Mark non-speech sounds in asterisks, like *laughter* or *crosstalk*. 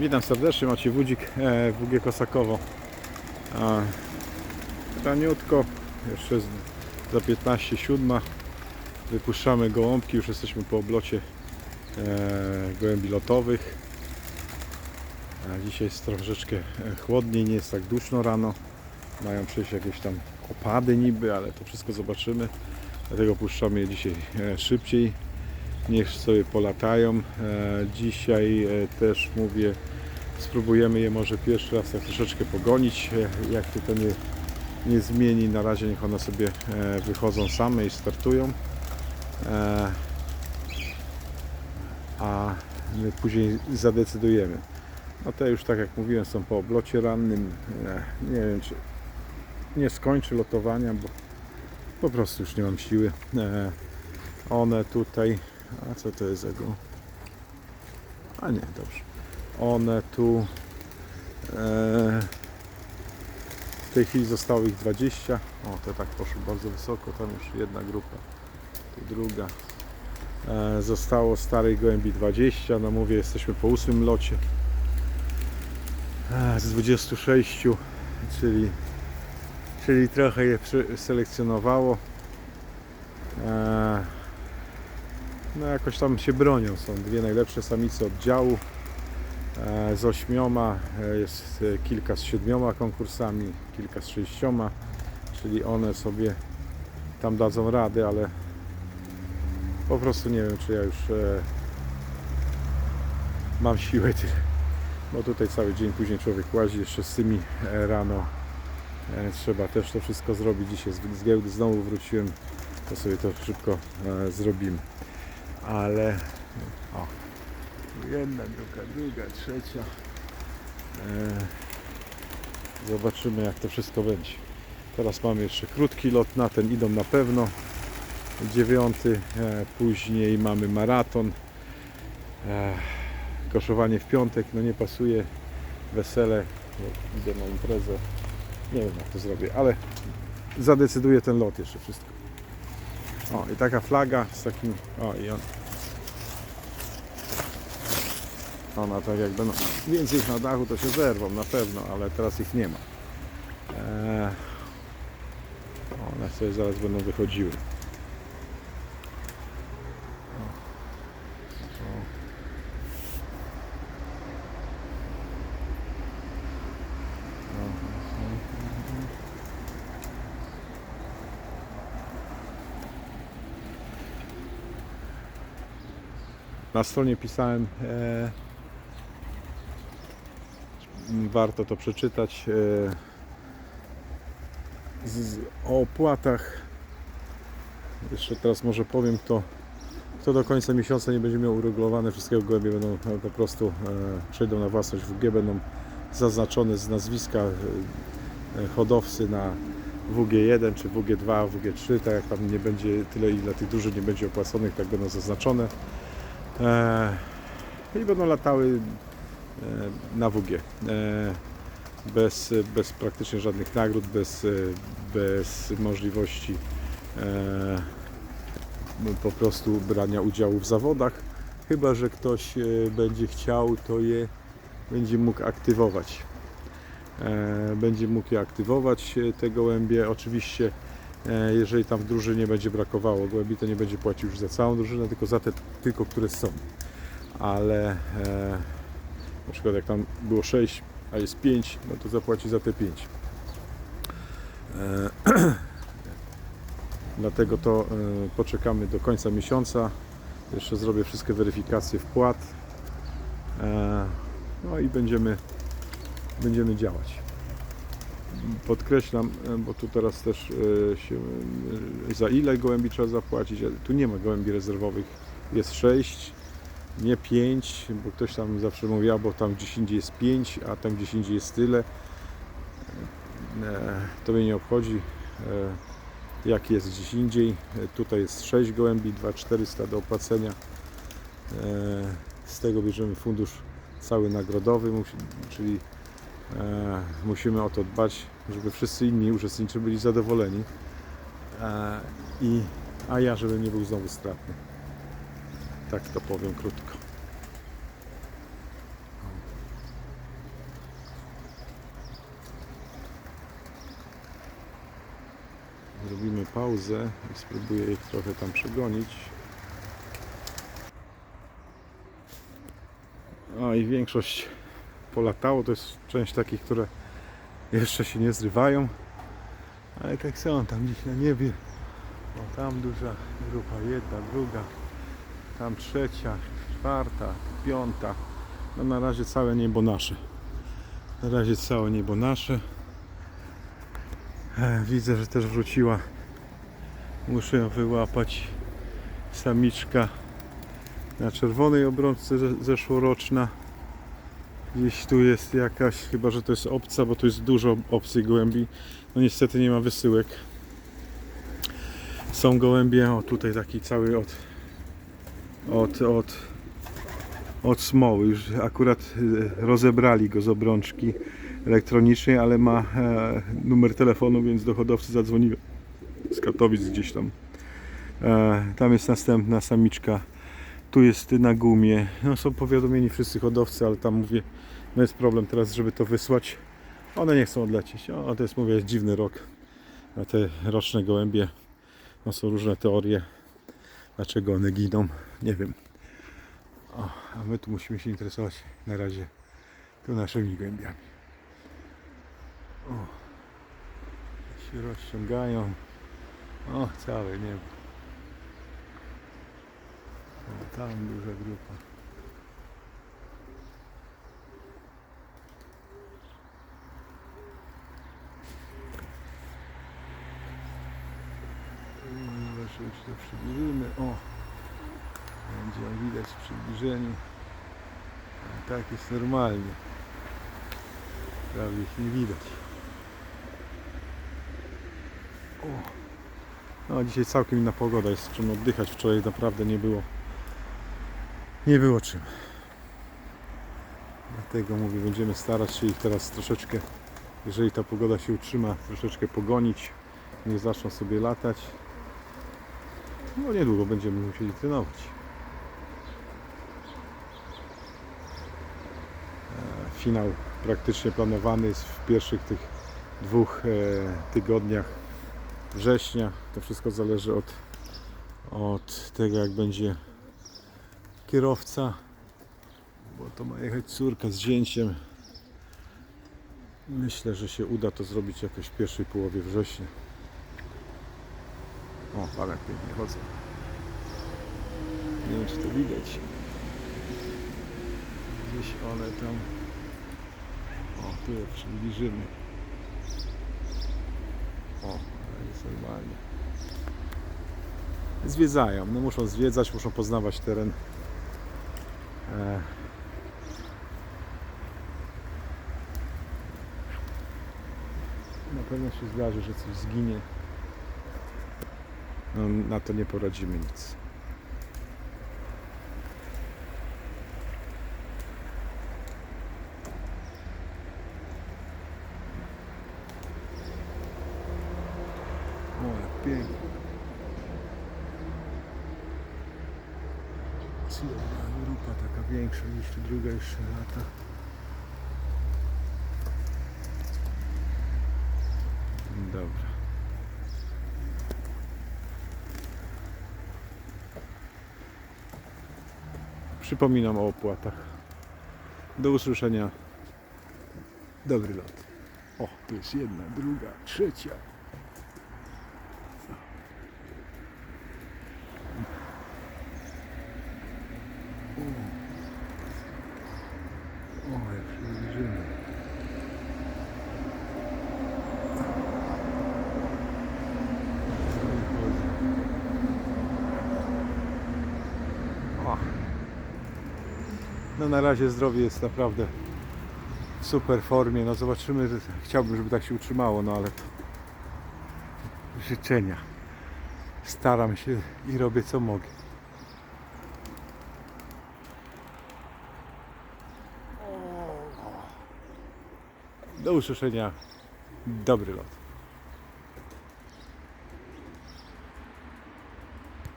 Witam serdecznie, Maciej Wódzik, e, WG Kosakowo. A, Raniutko, jeszcze z- za 15 siódma. Wypuszczamy gołąbki, już jesteśmy po oblocie e, gołębi lotowych. A dzisiaj jest troszeczkę e, chłodniej, nie jest tak duszno rano. Mają przyjść jakieś tam opady niby, ale to wszystko zobaczymy. Dlatego puszczamy je dzisiaj e, szybciej niech sobie polatają. E, Dzisiaj e, też mówię, spróbujemy je może pierwszy raz tak troszeczkę pogonić. E, Jak się to nie, nie zmieni, na razie niech one sobie wychodzą same i startują. A my później zadecydujemy. No te już tak jak mówiłem są po oblocie rannym. Nie wiem czy nie skończy lotowania, bo po prostu już nie mam siły. One tutaj a co to jest za go? A nie, dobrze. One tu e, w tej chwili zostało ich 20. O, te tak poszły bardzo wysoko. Tam już jedna grupa, tu druga. E, zostało starej gołębi 20. No mówię, jesteśmy po ósmym locie. E, z 26, czyli, czyli trochę je selekcjonowało. E, no jakoś tam się bronią. Są dwie najlepsze samice oddziału. E, Z ośmioma e, jest e, kilka z siedmioma konkursami, kilka z sześcioma, czyli one sobie tam dadzą rady, ale po prostu nie wiem, czy ja już mam siłę tyle. Bo tutaj cały dzień później człowiek łazi jeszcze z tymi rano. Trzeba też to wszystko zrobić. Dzisiaj z giełdy znowu wróciłem, to sobie to szybko zrobimy ale o, jedna, druga, druga, trzecia. E, zobaczymy jak to wszystko będzie. Teraz mamy jeszcze krótki lot, na ten idą na pewno. Dziewiąty, e, później mamy maraton. E, koszowanie w piątek, no nie pasuje. Wesele, bo idę na imprezę. Nie wiem jak to zrobię, ale zadecyduję ten lot jeszcze wszystko. O, i taka flaga z takim. O, i on. Ona tak jak będą więcej ich na dachu, to się zerwą na pewno, ale teraz ich nie ma. Eee, one sobie zaraz będą wychodziły. O. O. Na stronie pisałem, e, warto to przeczytać, e, z, o opłatach. Jeszcze teraz może powiem, kto, kto do końca miesiąca nie będzie miał uregulowane, wszystkiego gołębie będą e, po prostu e, przejdą na własność WG, będą zaznaczone z nazwiska e, e, hodowcy na WG1 czy WG2, WG3, tak jak tam nie będzie tyle ile tych dużych nie będzie opłaconych, tak będą zaznaczone. E, i będą latały e, na WG. E, bez, bez praktycznie żadnych nagród, bez, bez możliwości po prostu brania udziału w zawodach. Chyba, że ktoś będzie chciał, to je będzie mógł aktywować. Będzie mógł je aktywować, te gołębie. Oczywiście, jeżeli tam w drużynie będzie brakowało gołębi, to nie będzie płacił już za całą drużynę, tylko za te tylko, które są. Ale e, na przykład jak tam było 6, a jest 5, no to zapłaci za te 5. E, *clears throat* dlatego to e, poczekamy do końca miesiąca. Jeszcze zrobię wszystkie weryfikacje wpłat. E, no i będziemy, będziemy działać. Podkreślam, e, bo tu teraz też e, się, e, za ile gołębi trzeba zapłacić. Tu nie ma gołębi rezerwowych. Jest 6, nie 5, bo ktoś tam zawsze mówił, bo tam gdzieś indziej jest 5, a tam gdzieś indziej jest tyle. To mnie nie obchodzi, jak jest gdzieś indziej. Tutaj jest 6 gołębi, 2400 do opłacenia. Z tego bierzemy fundusz cały nagrodowy, czyli E, musimy o to dbać, żeby wszyscy inni uczestnicy byli zadowoleni, e, i, a ja, żeby nie był znowu stratny. Tak to powiem krótko. Zrobimy pauzę i spróbuję ich trochę tam przegonić. O i większość polatało, to jest część takich, które jeszcze się nie zrywają. Ale tak są tam gdzieś na niebie. O, tam duża grupa, jedna, druga, tam trzecia, czwarta, piąta. No na razie całe niebo nasze. Na razie całe niebo nasze. E, Widzę, że też wróciła. Muszę ją wyłapać. Samiczka na czerwonej obrączce ze- zeszłoroczna. Gdzieś tu jest jakaś, chyba że to jest obca, bo tu jest dużo obcych gołębi. No niestety nie ma wysyłek. Są gołębie, o tutaj taki cały od od, od, od smoły. Już akurat e, rozebrali go z obrączki elektronicznej, ale ma e, numer telefonu, więc do hodowcy zadzwoniłem z Katowic gdzieś tam. E, tam jest następna samiczka. Tu jest na gumie. No, są powiadomieni wszyscy hodowcy, ale tam mówię, no jest problem teraz, żeby to wysłać. One nie chcą odlecieć. O, to jest, mówię, jest dziwny rok. Na te roczne gołębie no, są różne teorie, dlaczego one giną. Nie wiem. O, a my tu musimy się interesować na razie tu naszymi gołębiami. O, się rozciągają. O, całe niebo. Tam duża grupa. Zobaczymy, czy to przybliżymy. O, będzie widać w przybliżeniu. A tak jest normalnie. Prawie ich nie widać. O. No dzisiaj całkiem inna pogoda, jest czym oddychać. Wczoraj naprawdę nie było. Nie było czym. Dlatego mówię, będziemy starać się ich teraz troszeczkę, jeżeli ta pogoda się utrzyma, troszeczkę pogonić. Niech zaczną sobie latać. No niedługo będziemy musieli trenować. E, Finał praktycznie planowany jest w pierwszych tych dwóch e, tygodniach września. To wszystko zależy od, od tego, jak będzie kierowca, bo to ma jechać córka z zięciem. Myślę, że się uda to zrobić jakoś w pierwszej połowie września. O, ale jak pięknie chodzą. Nie wiem, czy to widać. Gdzieś one tam. O, tu je przybliżymy. O, jest normalnie. Zwiedzają. No muszą zwiedzać, muszą poznawać teren. Na pewno się zdarzy, że coś zginie. No, na to nie poradzimy nic. O, jak pięknie. Jedna grupa taka większa niż ta druga jeszcze lata. Dobra. Przypominam o opłatach. Do usłyszenia. Dobry lot. O, tu jest jedna, druga, trzecia. O, jak się zbliżymy. O. No na razie zdrowie jest naprawdę w super formie. No zobaczymy, chciałbym, żeby tak się utrzymało, no ale to życzenia. Staram się i robię co mogę. Do usłyszenia. Dobry lot.